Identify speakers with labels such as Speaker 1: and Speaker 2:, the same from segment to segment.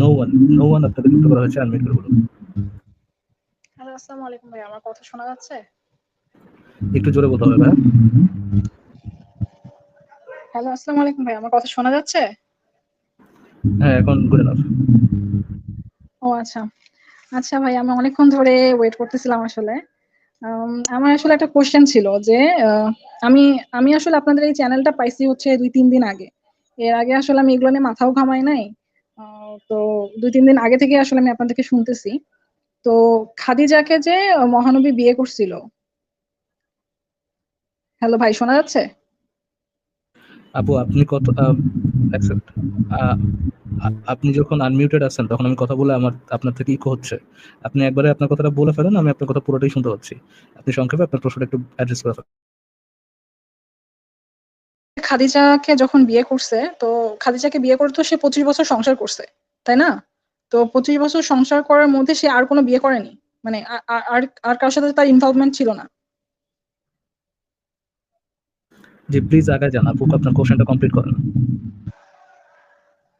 Speaker 1: No one no one আপনাকে যুক্ত করা হয়েছে আনমিউট করে বলুন।
Speaker 2: হ্যালো আসসালামু আলাইকুম ভাই আমার কথা শোনা যাচ্ছে?
Speaker 1: একটু জোরে বলতে হবে ভাই
Speaker 2: হ্যালো আসসালামু আলাইকুম ভাই আমার কথা শোনা যাচ্ছে?
Speaker 1: হ্যাঁ এখন গুড এনাফ
Speaker 2: ও আচ্ছা। আচ্ছা ভাই আমি অনেকক্ষণ ধরে ওয়েট করতেছিলাম আসলে। আমার আসলে একটা কোশ্চেন ছিল যে আমি আমি আসলে আপনাদের এই চ্যানেলটা পাইছি হচ্ছে দুই তিন দিন আগে। এর আগে আসলে আমি এগুলো নিয়ে মাথাও ঘামাই নাই। তো দুই, তিন দিন আগে থেকে আসলে আমি আপনাদেরকে শুনতেছি। তো খাদিজাকে যে মহানবী বিয়ে করছিল। হ্যালো ভাই, শোনা যাচ্ছে?
Speaker 1: আপু, আপনি কত আপনি যখন আনমিউটেড আছেন, তখন আমি কথা বলে আমার, আপনার থেকে ইকো হচ্ছে। আপনি একবারে আপনার কথাটা বলে ফেলেন, আমি আপনার কথা পুরোটাই শুনতে পাচ্ছি। আপনি সংক্ষেপে আপনার প্রশ্নটা একটু অ্যাড্রেস করে
Speaker 2: খাদিজাকে যখন বিয়ে করছে তো খাদিজাকে বিয়ে করে তো সে পঁচিশ বছর সংসার করছে তাই না? তো পঁচিশ বছর সংসার করার মধ্যে সে আর কোনো বিয়ে করেনি মানে আর আর কারোর সাথে তার ইনভলভমেন্ট ছিল না।
Speaker 1: জি প্লিজ আগে যান আপু আপনার কোশ্চেনটা কমপ্লিট করেন।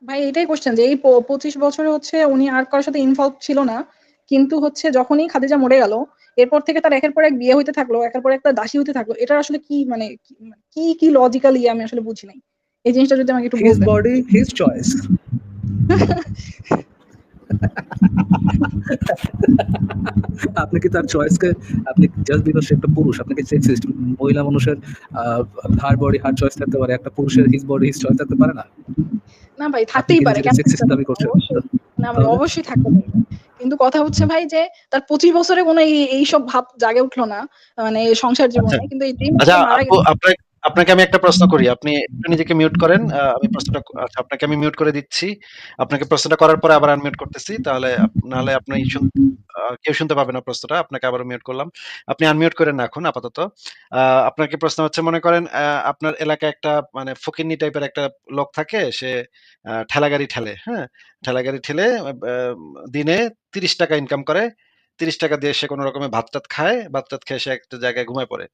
Speaker 2: ভাই এটাই কোশ্চেন যে এই পঁচিশ বছরে হচ্ছে উনি আর কারোর সাথে ইনভলভ ছিল না কিন্তু হচ্ছে যখনই খাদিজা মরে গেল এরপর থেকে তার একের পর এক বিয়ে হইতে থাকল একের পর একটা দাসী হইতে থাকল এটা আসলে কি মানে কি- কি লজিক্যালি আমি আসলে বুঝি নাই। এই জিনিসটা যদি আমাকে একটু
Speaker 1: হিজ বডি হিজ চয়েস আপনি কি তার চয়েসকে আপনি জাস্ট বিকজ সে একটা পুরুষ আপনি কি সেক্সিস্ট মহিলা মানুষের হার বডি হার চয়েস থাকতে পারে একটা পুরুষের হিজ বডি হিজ চয়েস থাকতে পারে না?
Speaker 2: না ভাই থাকতেই পারে কেন
Speaker 1: সেক্সিস্ট দাবি
Speaker 2: পারে?
Speaker 1: করছেন?
Speaker 2: না ভাই অবশ্যই থাকতে পারবে কিন্তু কথা হচ্ছে ভাই যে তার পঁচিশ বছরে কোনো এই- এইসব ভাব জাগে উঠল না মানে সংসার জীবনে। কিন্তু এই দিন
Speaker 3: আপনাকে আমি একটা প্রশ্ন করি। আপনি একটু নিজেকে মিউট করেন। আমি প্রশ্নটা আচ্ছা আপনাকে আমি মিউট করে দিচ্ছি। আপনাকে প্রশ্নটা করার পরে আবার আনমিউট করতেছি। তাহলে নাহলে আপনি কেউ শুনতে পাবে না প্রশ্নটা। আপনাকে আবার মিউট করলাম। আপনি আনমিউট করে রাখুন আপাতত। আহ, আপনাকে প্রশ্ন হচ্ছে মনে করেন আপনার এলাকায় একটা মানে ফকিন্নি টাইপের একটা লোক থাকে সে ঠেলাগাড়ি ঠেলে হ্যাঁ? ঠেলাগাড়ি ঠেলে দিনে তিরিশ টাকা ইনকাম করে। তিরিশ টাকা দিয়ে সে কোনো রকমের ভাত টাত খায়। ভাত টাত খেয়ে সে একটা জায়গায় ঘুমায় পড়ে।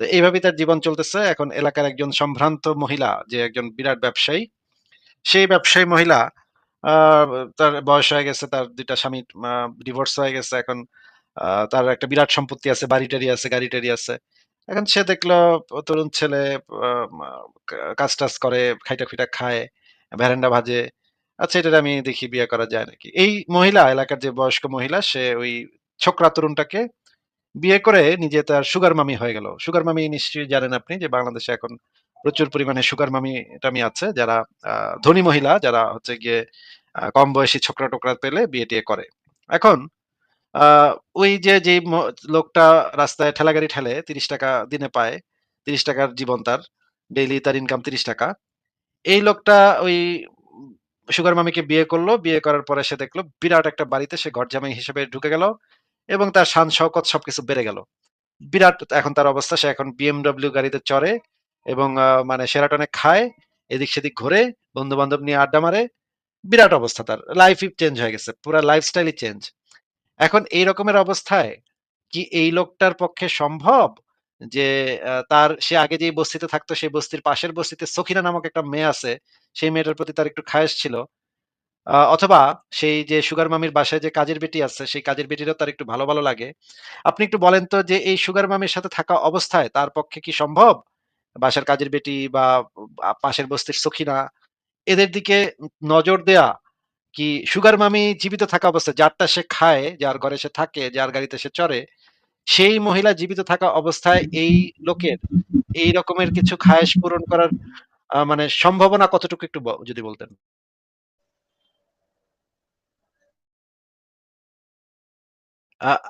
Speaker 3: তো এইভাবেই তার জীবন চলতেছে। এখন এলাকার একজন সম্ভ্রান্ত মহিলা, যে একজন বিরাট ব্যবসায়ী, সেই ব্যবসায়ী মহিলা তার বয়স হয়ে গেছে, তার দুইটা স্বামী ডিভোর্স হয়ে গেছে। এখন তার একটা বিরাট সম্পত্তি আছে বাড়ি টাড়ি আছে গাড়ি টাড়ি আছে। এখন সে দেখল তরুণ ছেলে কাজ টাজ করে, খাইটা খুইটা খায় ভ্যারেন্ডা ভাজে। আচ্ছা এটা আমি দেখি বিয়ে করা যায় নাকি? এই মহিলা, এলাকার যে বয়স্ক মহিলা, সে ওই ছোকরা তরুণটাকে বিয়ে করে নিজে তার সুগার মামি হয়ে গেল। সুগার মামি নিশ্চয়ই জানেন আপনি যে বাংলাদেশে এখন প্রচুর পরিমাণে সুগার মামি টামি আছে। যারা ধনী মহিলা, যারা হচ্ছে গিয়ে কম বয়সী ছোকরা টোকরা পেলে বিয়ে টিয়ে করে। এখন ওই যে যে লোকটা রাস্তায় ঠেলাগাড়ি ঠেলে তিরিশ টাকা দিনে পায়, তিরিশ টাকার জীবন তার ডেইলি তার ইনকাম তিরিশ টাকা। এই লোকটা ওই সুগার মামিকে বিয়ে করল, বিয়ে করার পরে সে দেখল বিরাট একটা বাড়িতে সে ঘর জামাই হিসেবে ঢুকে গেল। এবং তার শান শওকত সবকিছু বেড়ে গেল। বিরাট এখন তার অবস্থা, সে এখন বিএমডব্লিউ গাড়িতে চড়ে এবং মানে সেরাটনে খায়, এদিক সেদিক ঘুরে বন্ধু বান্ধব নিয়ে আড্ডা মারে। বিরাট অবস্থা তার লাইফ চেঞ্জ হয়ে গেছে, পুরো লাইফস্টাইলই চেঞ্জ এখন এই রকমের অবস্থায় কি এই লোকটার পক্ষে সম্ভব যে তার, সে আগে যে বস্তিতে থাকতো, সেই বস্তির পাশের বস্তিতে সখিনা নামক একটা মেয়ে আছে, সেই মেয়েটার প্রতি তার একটু খায়েশ ছিল। অথবা সেই যে সুগার মামির বাসায় যে কাজের বেটি আছে, সেই কাজের বেটিরও তার একটু ভালো ভালো লাগে। আপনি একটু বলেন তো যে এই সুগার মামির সাথে থাকা অবস্থায় তার পক্ষে কি সম্ভব? বাসার কাজের বেটি বা পাশের বস্তির সখিনা, এদের দিকে নজর দেয়া কি সুগার মামি জীবিত থাকা অবস্থায় যারটা সে খায়, যার ঘরে সে থাকে, যার গাড়িতে সে চড়ে, সেই মহিলা জীবিত থাকা অবস্থায় এই লোকের এই রকমের কিছু খায়েশ পূরণ করার মানে সম্ভাবনা কতটুকু একটু যদি বলতেন?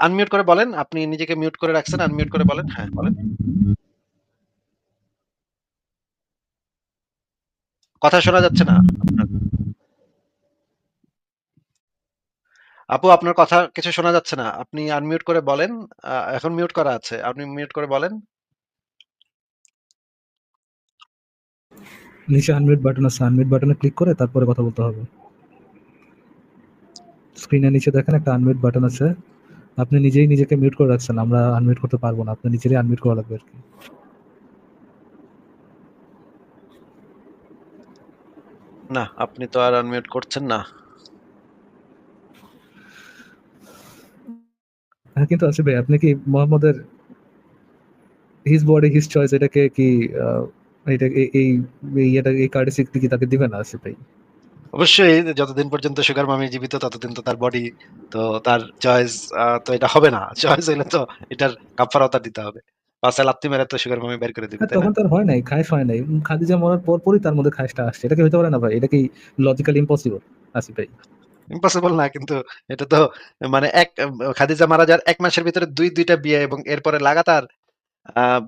Speaker 3: আনমিউট করে বলেন। আপনি নিজেকে মিউট করে রাখছেন আনমিউট করে বলেন। হ্যাঁ বলেন। কথা শোনা যাচ্ছে না। আপু, আপনার কথা কিছু শোনা যাচ্ছে না। আপনি আনমিউট করে বলেন। এখন মিউট করা আছে। আপনি মিউট করে বলেন।
Speaker 1: নিচে আনমিউট বাটন আছে। আনমিউট বাটনে ক্লিক করে তারপরে কথা বলতে হবে। স্ক্রিনের নিচে দেখেন একটা আনমিউট বাটন আছে। আপনি নিজেই নিজেকে মিউট করে রাখছেন আমরা আনমিউট করতে পারব না আপনি নিজেরই আনমিউট করা লাগবে আর কি
Speaker 3: না, আপনি তো আর আনমিউট করছেন না।
Speaker 1: হ্যাঁ, কিন্তু আসিফ ভাই আপনি কি মোহাম্মদের হিজ বডি হিজ চয়েস এটাকে কি এটা এই এই এই এটা এই courtesy কি তাকে দিবেন আসিফ ভাই?
Speaker 3: অবশ্যই যতদিন পর্যন্ত সুগার মামি জীবিত ততদিন তো তার বডি তো তার চয়েস তো এটা হবে না। চয়েস হইলে তো এটার কাফারাও তার দিতে হবে। লাত্তি মেরে তো সুগার মামি বের করে দিবে,
Speaker 1: হ্যাঁ? তখন তার হয় নাই, হয় নাই। খাদিজা মরার পরপরই তার মধ্যে আসছে। এটা কি হইতে পারে না ভাই? এটা কি লজিক্যালি ইম্পসিবল আসিফ ভাই?
Speaker 3: ইম্পসিবল না কিন্তু এটা তো মানে এক খাদিজা মারা যাওয়ার ১ মাসের ভিতরে ২ ২ টা বিয়ে এবং এরপরে লাগাতার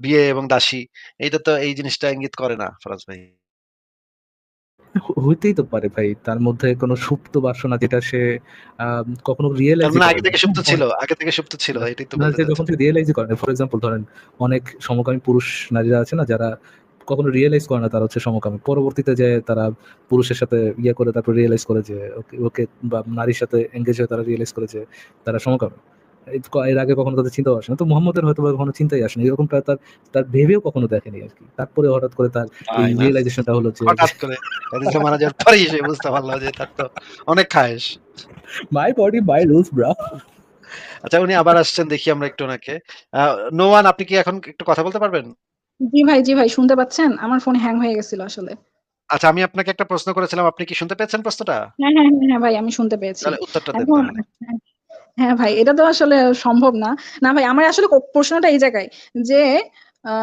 Speaker 3: বিয়ে এবং দাসী। এইটা তো এই জিনিসটা ইঙ্গিত করে না ফরাজ ভাই।
Speaker 1: হইতেই তো পারে ভাই। তার মধ্যে কোন সুপ্ত বাসনা যেটা সে কখনো
Speaker 3: তার
Speaker 1: রিয়ালাইজই
Speaker 3: মানে
Speaker 1: করে
Speaker 3: আগে থেকে সুপ্ত ছিল, আগে থেকে সুপ্ত ছিল। এটাই তো
Speaker 1: না
Speaker 3: বলতে
Speaker 1: যখন সে রিয়ালাইজই করে ফর এক্সাম্পল ধরেন অনেক সমকামী পুরুষ নারীরা আছে না যারা কখনো রিয়েলাইজ করে না তারা হচ্ছে সমকামী। পরবর্তীতে যে তারা পুরুষের সাথে ইয়ে করে তারপর রিয়েলাইজ করে যে ওকে ওকে বা নারীর সাথে এনগেজ হয়ে তারা রিয়েলাইজ করে যে তারা সমকামী। এর আগে কখনো তাদের চিন্তাও আসে না। তো মুহাম্মদের হয়তোবা কখনো চিন্তাই আসেনি। এরকমটা তার তার ভেবেও কখনো দেখেনি আর কি তারপরে হঠাৎ করে তার এই
Speaker 3: তাই
Speaker 1: হলো যে
Speaker 3: হঠাৎ করে মারা যাওয়ার পরেই সে বুঝতে পারল যে তার তো অনেক খায়েশ।
Speaker 1: My body my rules bruh.
Speaker 3: আচ্ছা উনি আবার আসছেন দেখি আমরা একটু ওনাকে। আ নোমান আপনি কি এখন একটু কথা বলতে পারবেন?
Speaker 2: জি ভাই, জি ভাই শুনতে পাচ্ছেন? আমার ফোন হ্যাং হয়ে গেছিল আসলে।
Speaker 3: আচ্ছা আমি আপনাকে একটা প্রশ্ন করেছিলাম। আপনি কি শুনতে পেয়েছেন প্রশ্নটা?
Speaker 2: হ্যাঁ, হ্যাঁ, হ্যাঁ, হ্যাঁ ভাই আমি শুনতে পেয়েছি।
Speaker 3: তাহলে উত্তরটা দেন।
Speaker 2: হ্যাঁ, ভাই এটা তো আসলে সম্ভব না। না ভাই আমার আসলে প্রশ্নটা এই জায়গায় যে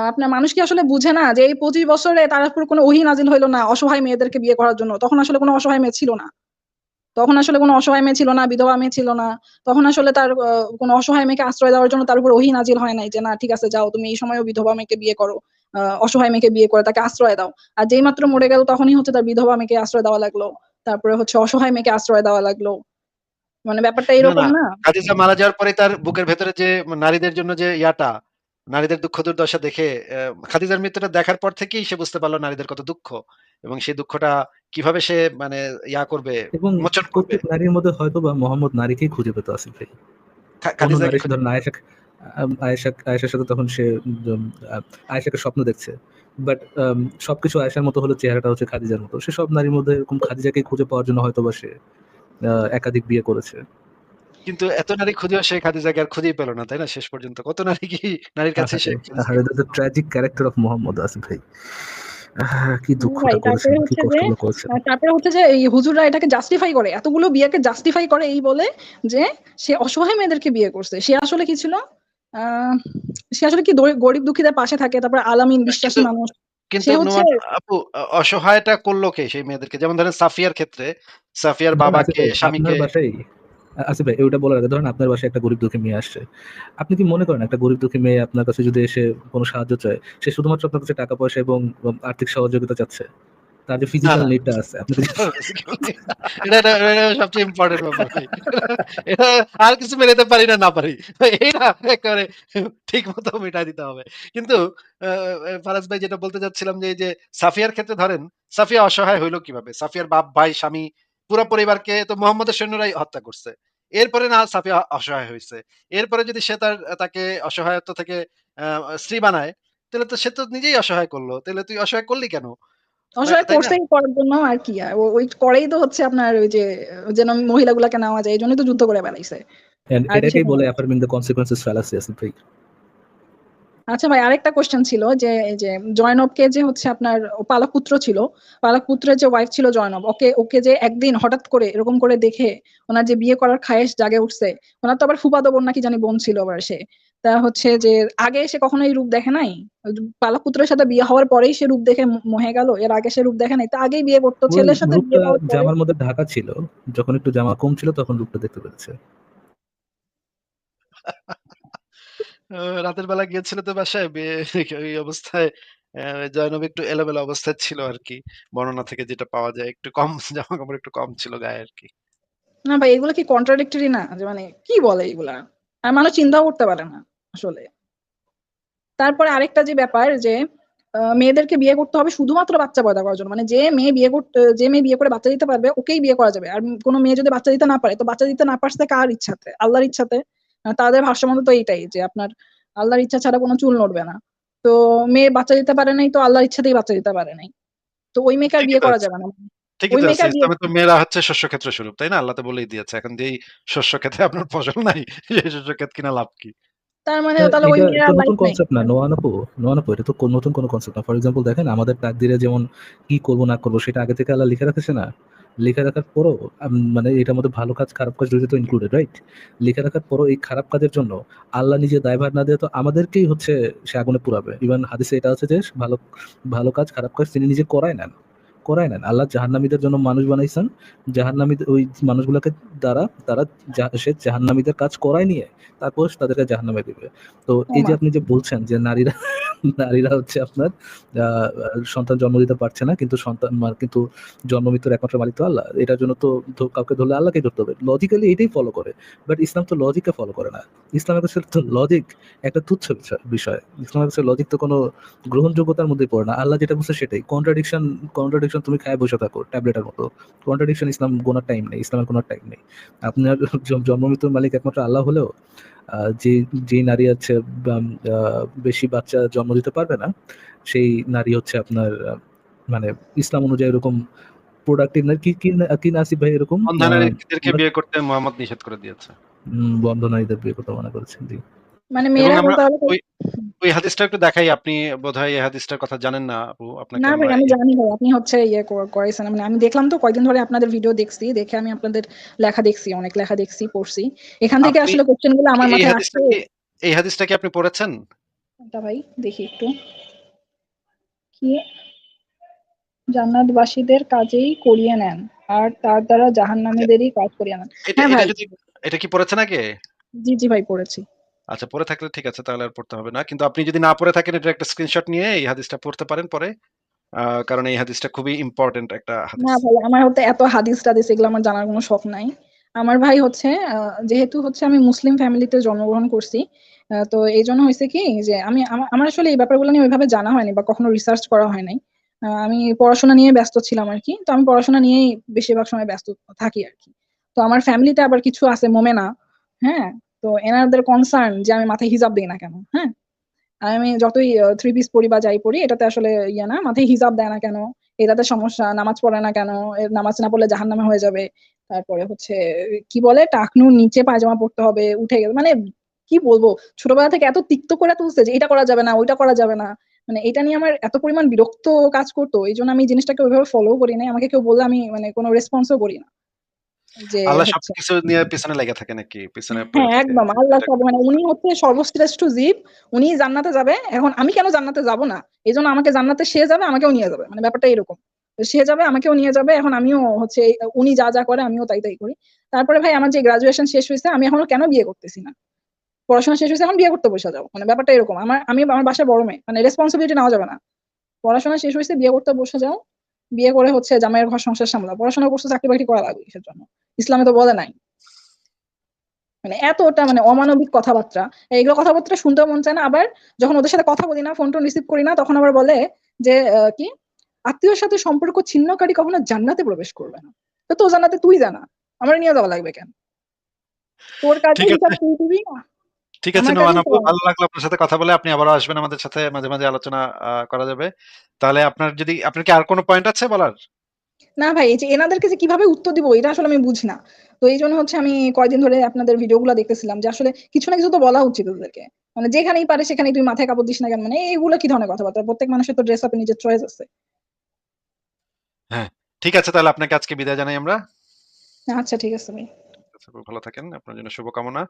Speaker 2: আপনার মানুষ কি আসলে বুঝে না যে এই ২৫ বছরে তার উপর কোনো ওহী নাজিল হইল না অসহায় মেয়েদেরকে বিয়ে করার জন্য। তখন আসলে কোনো অসহায় মেয়ে ছিল না। তখন আসলে কোনো অসহায় মেয়ে ছিল না, বিধবা মেয়ে ছিল না। তখন আসলে তার কোনো অসহায় মেয়েকে আশ্রয় দেওয়ার জন্য তার উপর ওহী নাজিল হয় নাই যে না ঠিক আছে যাও তুমি এই সময়েও বিধবা মেয়েকে বিয়ে করো। অসহায় মেয়েকে বিয়ে করে তাকে আশ্রয় দাও। আর যেই মাত্র মরে গেল তখনই হচ্ছে তার বিধবা মেয়েকে আশ্রয় দেওয়া লাগল। তারপরে হচ্ছে অসহায় মেয়েকে আশ্রয় দেওয়া লাগল। মানে ব্যাপারটা এরকম
Speaker 3: না। খাদিজা মারা যাওয়ার পরে তার বুকের ভেতরে যে নারীদের জন্য যে ইয়াটা, নারীদের দুঃখ দুর্দশা দেখে খাদিজার মৃত্যুটা দেখার পর থেকেই সে বুঝতে পারল নারীদের কত দুঃখ। এবং সেই দুঃখটা কীভাবে সে মানে ইয়া করবে,
Speaker 1: এবং
Speaker 3: মোচন করবে।
Speaker 1: নারীর মধ্যে হয়তোবা মোহাম্মদ নারীকেই খুঁজে পেত আসিফ ভাই।
Speaker 3: খাদিজা
Speaker 1: নারী
Speaker 3: কি
Speaker 1: আয়েশা আয়েশা আয়েশার সাথে তখন সে আয়েশাকে স্বপ্ন দেখছে। বাট সবকিছু আয়েশার মতো হলেও চেহারাটা হচ্ছে খাদিজার মতো। সে সব নারীর মধ্যে এরকম খাদিজাকেই খুঁজে পাওয়ার জন্য হয়তো বা সে একাধিক বিয়ে করেছে।
Speaker 3: কিন্তু এত নারী খুঁজেও সে খাদিজাকে আর খুঁজেই পেল না, তাই না? শেষ পর্যন্ত কত নারী কি নারীর কাছে
Speaker 1: আহারে the tragic character of Mohammad Asif ভাই। কি করেছেন,
Speaker 2: তারপরে
Speaker 1: কি
Speaker 2: হচ্ছে যে এই হুজুররা এটাকে জাস্টিফাই করে। এতগুলো বিয়েকে জাস্টিফাই করে এই বলে যে সে অসহায় মেয়েদেরকে বিয়ে করছে। সে আসলে কি ছিল? সে আসলে কি গরিব দুঃখীদের পাশে থাকে। তারপরে আলামিন বিশ্বাসী মানুষ।
Speaker 3: কিন্তু আপু অসহায়টা করল কে সেই মেয়েদেরকে? যেমন ধরেন সাফিয়ার ক্ষেত্রে, সাফিয়ার বাবাকে,
Speaker 1: ভাই
Speaker 3: স্বামীকে
Speaker 1: আসিফ ভাই ওইটা বলার আগে ধরেন আপনার বাসায় একটা গরিব দুঃখী মেয়ে আসছে। আপনি কি মনে করেন একটা গরিব দুঃখী মেয়ে আপনার কাছে যদি এসে কোনো সাহায্য চায়, সে শুধুমাত্র আপনার কাছে টাকা পয়সা এবং আর্থিক সহযোগিতা চাচ্ছে?
Speaker 3: না,
Speaker 1: ফিজিক্যাল আছে
Speaker 3: এটা সবচেয়ে ইম্পোর্টেন্ট ব্যাপার এটা আর কিছু মেলাতে পারি না, না পারি। একেবারে ঠিক মতো মিটায় দিতে হবে। কিন্তু ফারাজ ভাই যেটা বলতে চাচ্ছিলাম যে এই যে সাফিয়ার ক্ষেত্রে ধরেন, সাফিয়া অসহায় হইল কীভাবে? সাফিয়ার বাপ, ভাই, স্বামী পুরা পরিবারকে তো মোহাম্মদের সৈন্যরাই হত্যা করছে। এরপরে না সাফিয়া অসহায় হয়েছে এরপরে যদি সে তার তাকে অসহায়ত্ব থেকে স্ত্রী বানায়, তাহলে তো সে তো নিজেই অসহায় করল তাহলে তুই অসহায় করলি কেন?
Speaker 2: অসহায়
Speaker 3: তাই
Speaker 2: করার জন্য আর কি। আর ওই করেই তো হচ্ছে আপনার ওই যে যেন মহিলাগুলাকে নেওয়া যায়। এজন্যই তো যুদ্ধ করে বেড়াইছে।
Speaker 1: এটাকেই বলে affirming the consequences fallacy Asif ভাই।
Speaker 2: আচ্ছা ভাই আরেকটা কোয়েশ্চেন ছিল যে এই যে জয়নবকে যে হচ্ছে আপনার পালক পুত্র ছিল, পালক পুত্রের যে ওয়াইফ ছিল জয়নব, ওকে ওকে যে একদিন হঠাৎ করে এরকম করে দেখে উনার যে বিয়ে করার খায়েশ জাগে উঠছে। ওনার তো আবার ফুফাতো বোন নাকি জানি বোন ছিল আবার সে। তা হচ্ছে যে আগে সে কখনো এই রূপ দেখে নাই? পালক পুত্রের সাথে বিয়ে হওয়ার পরেই সে রূপ দেখে মহে গেল। এর আগে সে রূপ দেখে নাই। তো আগেই বিয়ে করতো ছেলের সাথে
Speaker 1: জামার মধ্যে ঢাকা ছিল। যখন একটু জামা কম ছিল তখন রূপটা দেখতে পেরেছে।
Speaker 3: রাতের বেলা গিয়েছিল তো বাসায় বিয়ে ওই অবস্থায় জয়নব একটু এলোমেলো অবস্থায় ছিল আরকি। বর্ণনা থেকে যেটা পাওয়া যায়। একটু কম জামাকাপড় একটু কম ছিল গায়ে আরকি।
Speaker 2: না ভাই এগুলো কি কন্ট্রাডিক্টরি না? যে মানে কি বলে এগুলা? আর মানুষ চিন্তাও করতে পারে না আসলে। তারপরে আরেকটা যে ব্যাপার যে মেয়েদেরকে বিয়ে করতে হবে শুধুমাত্র বাচ্চা পয়দা করার জন্য। মানে যে মেয়ে বিয়ে করতে যে মেয়ে বিয়ে করে বাচ্চা দিতে পারবে ওকেই বিয়ে করা যাবে। আর কোনো মেয়ে যদি বাচ্চা দিতে না পারে তো বাচ্চা দিতে না পারছে কার ইচ্ছাতে? আল্লাহর ইচ্ছাতে। তাদের ভাষ্যমত তো এইটাই যে আপনার আল্লাহর ইচ্ছা ছাড়া কোনো চুল নড়বে না। তো মেয়ে বাচ্চা দিতে পারে নাই তো আল্লাহর ইচ্ছাতেই বাচ্চা দিতে পারে নাই। তো ওই মেয়েকে আর বিয়ে করা যাবে না।
Speaker 3: ঠিকই তো। ইসলামে তো মেয়েরা হচ্ছে শস্যক্ষেত্র স্বরূপ, তাই না? আল্লাহ তো বলেই দিয়েছে। এখন যেই শস্য ক্ষেতে আপনার ফসল নাই, সেই শস্য ক্ষেত কিনা লাভ কি?
Speaker 2: তার মানে তাহলে ওই
Speaker 1: নতুন কনসেপ্ট না। নোয়ান আপু, নোয়ান আপু এটা তো কোন নতুন কোন কনসেপ্ট না। ফর এক্সাম্পল দেখেন আমাদের তাকদিরে যেমন কি করব না করব সেটা আগে থেকে আল্লাহ লিখে রাখেছে না? লিখে রাখার পরও মানে এটার মধ্যে ভালো কাজ খারাপ কাজ দুইটা তো ইনক্লুডেড, রাইট? লিখে রাখার পরও এই খারাপ কাজের জন্য আল্লাহ নিজে দায়ভার না দিয়ে তো আমাদেরকেই হচ্ছে সে আগুনে পুরাবে ইভেন হাদিসে এটা আছে যে ভালো ভালো কাজ খারাপ কাজ তিনি নিজে করায় নেন। করায় নেন। আল্লাহ জাহান্নামীদের জন্য মানুষ বানাইছেন। জাহান্নামীদের ওই মানুষগুলোকে দ্বারা তারা সে জাহান্নামীদের কাজ করায় নিয়ে তারপর তাদেরকে জাহান্নামে দিবে। তো এই যে আপনি যে বলছেন যে নারীরা নারীরা হচ্ছে আপনার সন্তান জন্ম দিতে পারছে না। কিন্তু সন্তান কিন্তু জন্ম মৃত্যুর একমাত্র মালিক তো আল্লাহ। এটার জন্য তো কাউকে ধরলে আল্লাহকেই ধরতে হবে। লজিক্যালি এটাই ফলো করে। বাট ইসলাম তো লজিককে ফলো করে না। ইসলামের কাছে তো লজিক একটা তুচ্ছ বিষয় বিষয়। ইসলামের কাছে লজিক তো কোনো গ্রহণযোগ্যতার মধ্যে পড়ে না। আল্লাহ যেটা বলছে সেটাই। কন্ট্রাডিকশন কন্ট্রাডিকশন তুমি খায়া বইসা থাকো ট্যাবলেটের মতো। কন্ট্রাডিকশন ইসলাম গোনার টাইম নেই। ইসলামের কোনো টাইম নেই। আপনার জ জন্ম মৃত্যুর মালিক একমাত্র আল্লাহ হলেও আ যে নারী আছে বেশি বাচ্চা জন্ম দিতে পারবে না, সেই নারী হচ্ছে আপনার মানে ইসলাম অনুযায়ী এরকম প্রোডাক্টিভ না কি কি না কি না ভাই এরকম?
Speaker 3: বিয়ে করতে মুহাম্মদ নিষেধ করে দিয়েছে।
Speaker 1: বন্ধ নারীদের বিয়ে করতে মনে করেছেন। জি।
Speaker 2: মানে মেয়েরা
Speaker 3: ওই হাদিসটা একটু দেখাই। আপনি বোধহয় এই হাদিসটার কথা জানেন না আপু। আপনাকে
Speaker 2: না ভাই আমি জানি ভাই আপনি হচ্ছে ইয়ে মানে আমি দেখলাম তো কয়েকদিন ধরে আপনাদের ভিডিও দেখছি। দেখে আমি আপনাদের লেখা দেখছি, অনেক লেখা দেখছি, পড়ছি। এখান থেকে আসলে আমার মাথায় আসছে।
Speaker 3: এই হাদিসটা কি আপনি পড়েছেন?
Speaker 2: কোনটা ভাই? দেখি একটু। কি? জান্নাতবাসীদের কাজেই করিয়ে নেন। আর তার দ্বারা। জাহান্নামীদেরই কাজ করিয়ে নেন।
Speaker 3: এটা
Speaker 2: হ্যাঁ
Speaker 3: এটা এটা কি পড়েছেন আগে?
Speaker 2: জি, জি ভাই পড়েছি।
Speaker 3: আচ্ছা পড়ে থাকলে ঠিক আছে তাহলে আর পড়তে হবে না। কিন্তু আপনি যদি না পড়ে থাকেন এটা একটা স্ক্রিনশট নিয়ে এই হাদিসটা পড়তে পারেন পরে। কারণ এই হাদিসটা খুবই ইম্পোর্টেন্ট একটা হাদিস।
Speaker 2: না ভাই আমার হতে এত হাদিস-টাদিস এগুলো আমার জানার কোনো শখ নাই। আমার ভাই হচ্ছে যেহেতু হচ্ছে আমি মুসলিম ফ্যামিলিতে জন্মগ্রহণ করছি। তো এইজন্য হইছে কি যে আমা আমার আসলে এই ব্যাপারগুলো নিয়ে ওইভাবে জানা হয়নি বা কখনো রিসার্চ করা হয় নাই। আমি পড়াশোনা নিয়ে ব্যস্ত ছিলাম আর কি তো আমি পড়াশোনা নিয়েই বেশিরভাগ সময় ব্যস্ত থাকি আর কি তো আমার ফ্যামিলিতে আবার কিছু আছে মোমেনা, হ্যাঁ? তো এনাদের কনসার্ন যে আমি মাথায় হিজাব দিই না কেন, হ্যাঁ? আমি যতই থ্রি পিস পড়ি বা যাই পড়ি এটাতে আসলে ইয়ে না, মাথায় হিজাব দেয় না কেন? এটাতে সমস্যা, নামাজ পড়ে না কেন? নামাজ না পড়লে জাহান্নামে হয়ে যাবে। তারপরে হচ্ছে কি বলে টাকনুর নিচে পায়জামা পড়তে হবে, উঠে গেলে মানে কি বলব? ছোটবেলা থেকে এত তিক্ত করে তুলছে যে এটা করা যাবে না, ওইটা করা যাবে না। মানে এটা নিয়ে আমার এত পরিমাণ বিরক্ত কাজ করত। এইজন্য আমি জিনিসটাকে ওইভাবে ফলো করি নাই। আমাকে কেউ বললে আমি মানে কোনো রেসপন্স ও করি না। যে
Speaker 3: আল্লাহ সবকিছু নিয়ে পিছনে লেগে থাকে নাকি? পিছনে
Speaker 2: হ্যাঁ, একদম। আল্লাহ সব মানে উনি হচ্ছে সর্বশ্রেষ্ঠ জীব। উনিই জান্নাতে যাবে। এখন আমি কেন জান্নাতে যাব না? এজন্য আমাকে জান্নাতে সে যাবে, আমাকেও নিয়ে যাবে। মানে ব্যাপারটা এরকম। সে যাবে, আমাকেও নিয়ে যাবে। এখন আমিও হচ্ছে উনি যা, যা করে আমিও তাই, তাই করি। তারপরে ভাই আমার যে গ্রাজুয়েশন শেষ হয়েছে আমি এখনও কেন বিয়ে করতেছি না? পড়াশোনা শেষ হয়েছে এখন বিয়ে করতে বসে যাও। মানে ব্যাপারটা এরকম। আমার আমি আমার বাসায় বড় মেয়ে। মানে রেসপন্সিবিলিটি নেওয়া যাবে না। পড়াশোনা শেষ হয়েছে বিয়ে করতে বসে যাও। বিয়ে করে হচ্ছে জামাইয়ের ঘর সংসার সামলা পড়াশোনা করছ চাকরি-বাকরি করা লাগবে কিসের জন্য? ইসলামে তো বলে নাই। মানে এতটা মানে অমানবিক কথাবার্তা। এইগুলো কথাবার্তা শুনতে মন চায় না। আবার যখন ওদের সাথে কথা বলি না, ফোন-টোন রিসিভ করি না তখন আবার বলে যে কি? আত্মীয়র সাথে সম্পর্ক ছিন্নকারী কখনো জান্নাতে প্রবেশ করবে না। তো তোর জান্নাতে তুই জানা। আমার নিয়ে যাওয়া লাগবে কেন? তোর
Speaker 3: ঠিক
Speaker 2: হিসাব তুই দিবি না?
Speaker 3: ঠিক আছে নোমান আপু ভালো লাগল আপনার সাথে কথা বলে। আপনি আবারও আসবেন আমাদের সাথে মাঝে, মাঝে আলোচনা করা যাবে। তাহলে আপনার যদি আপনার কি আর কোনো পয়েন্ট আছে বলার?
Speaker 2: না ভাই এই যে এনাদেরকে যে কীভাবে উত্তর দিব এটা আসলে আমি বুঝি না। তো এইজন্য হচ্ছে আমি কয়দিন ধরে আপনাদের ভিডিওগুলা দেখতেছিলাম যে আসলে কিছু না কিছু তো বলা উচিত ওদেরকে। মানে যেখানেই পারে সেখানেই তুই মাথায় কাপড় দিস না কেন? মানে এইগুলো কি ধরনের কথাবার্তা? প্রত্যেক মানুষের তো ড্রেস আপ নিজের চয়েস আছে।
Speaker 3: হ্যাঁ, ঠিক আছে তাহলে আপনাকে আজকে বিদায় জানাই আমরা।
Speaker 2: আচ্ছা ঠিক আছে ভাই।
Speaker 3: আচ্ছা, ভালো থাকেন। আপনার জন্য শুভকামনা।